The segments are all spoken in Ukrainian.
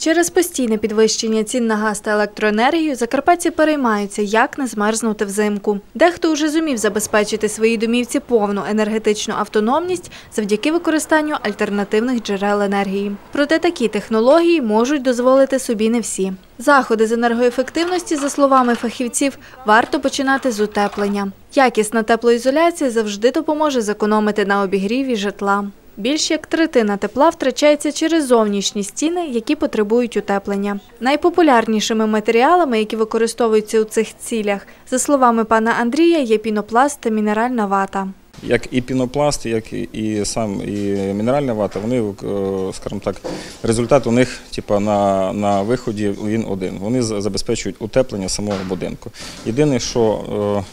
Через постійне підвищення цін на газ та електроенергію закарпатці переймаються, як не змерзнути взимку. Дехто вже зумів забезпечити своїй домівці повну енергетичну автономність завдяки використанню альтернативних джерел енергії. Проте такі технології можуть дозволити собі не всі. Заходи з енергоефективності, за словами фахівців, варто починати з утеплення. Якісна теплоізоляція завжди допоможе зекономити на обігріві житла. Більш як третина тепла втрачається через зовнішні стіни, які потребують утеплення. Найпопулярнішими матеріалами, які використовуються у цих цілях, за словами пана Андрія, є пінопласт та мінеральна вата. Як і пінопласт, як і- і сам і мінеральна вата, вони, е, скажімо так, результат у них, типа, на, на виході він один. Вони забезпечують утеплення самого будинку. Єдине, що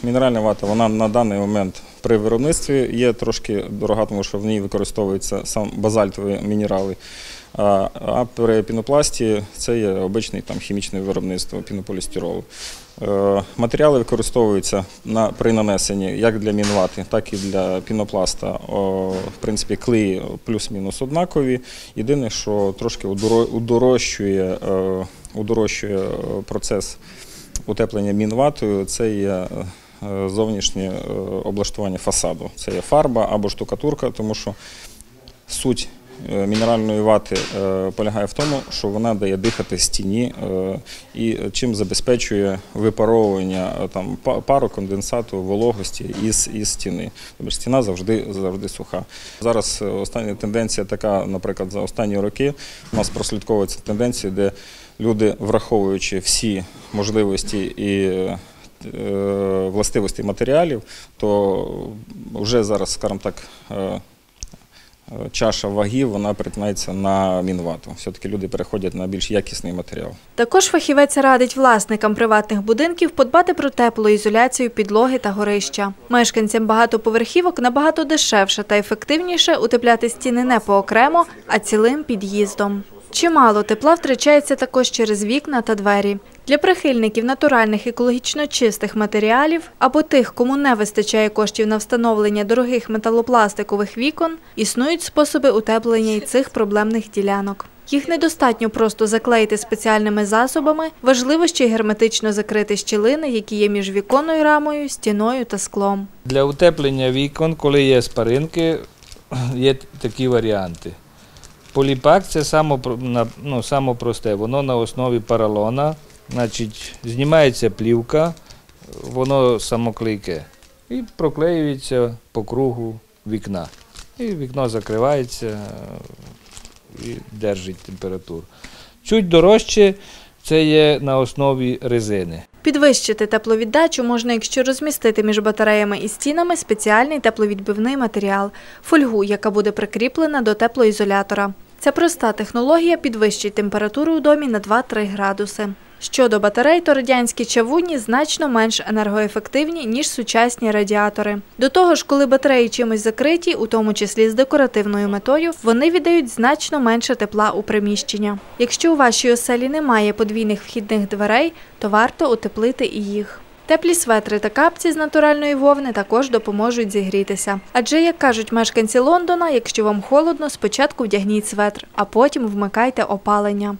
е, мінеральна вата, вона на даний момент при виробництві є трошки дорога, тому що в ній використовуються сам базальтові мінерали. А, при пінопласті це є обичний там хімічне виробництво пінополістиролу. Е, Матеріали використовуються на, при нанесенні як для мінвати, так і для пінопласта. О, в принципі, клеї плюс-мінус однакові. Єдине, що трошки удорожчує, е, удорожчує процес утеплення мінватою, це є е, зовнішнє облаштування фасаду. Це є фарба або штукатурка, тому що суть мінеральної вати е, полягає в тому, що вона дає дихати стіні е, і чим забезпечує випаровування е, там, пару, конденсату, вологості із, із стіни. Тобто стіна завжди, завжди суха. Зараз е, остання тенденція така, наприклад, за останні роки у нас прослідковується тенденція, де люди, враховуючи всі можливості і е, властивості матеріалів, то вже зараз, скажімо так, е, Е, чаша вагів вона притинається на мінвату. Все-таки люди переходять на більш якісний матеріал. Також фахівець радить власникам приватних будинків подбати про теплоізоляцію підлоги та горища. Мешканцям багатоповерхівок набагато дешевше та ефективніше утепляти стіни не поокремо, а цілим під'їздом. Чимало тепла втрачається також через вікна та двері. Для прихильників натуральних екологічно чистих матеріалів або тих, кому не вистачає коштів на встановлення дорогих металопластикових вікон, існують способи утеплення і цих проблемних ділянок. Їх недостатньо просто заклеїти спеціальними засобами, важливо ще й герметично закрити щілини, які є між віконною рамою, стіною та склом. Для утеплення вікон, коли є спаринки, є такі варіанти. Поліпак це само, ну, само просте, воно на основі паралона, значить, знімається плівка, воно самоклейке і проклеюється по кругу вікна. І вікно закривається і держить температуру. Чуть дорожче це є на основі резини. Підвищити тепловіддачу можна, якщо розмістити між батареями і стінами спеціальний тепловідбивний матеріал – фольгу, яка буде прикріплена до теплоізолятора. Ця проста технологія підвищить температуру у домі на 2-3 градуси. Щодо батарей, то радянські чавунні значно менш енергоефективні, ніж сучасні радіатори. До того ж, коли батареї чимось закриті, у тому числі з декоративною метою, вони віддають значно менше тепла у приміщення. Якщо у вашій оселі немає подвійних вхідних дверей, то варто утеплити і їх. Теплі светри та капці з натуральної вовни також допоможуть зігрітися. Адже, як кажуть мешканці Лондона, якщо вам холодно, спочатку вдягніть светр, а потім вмикайте опалення.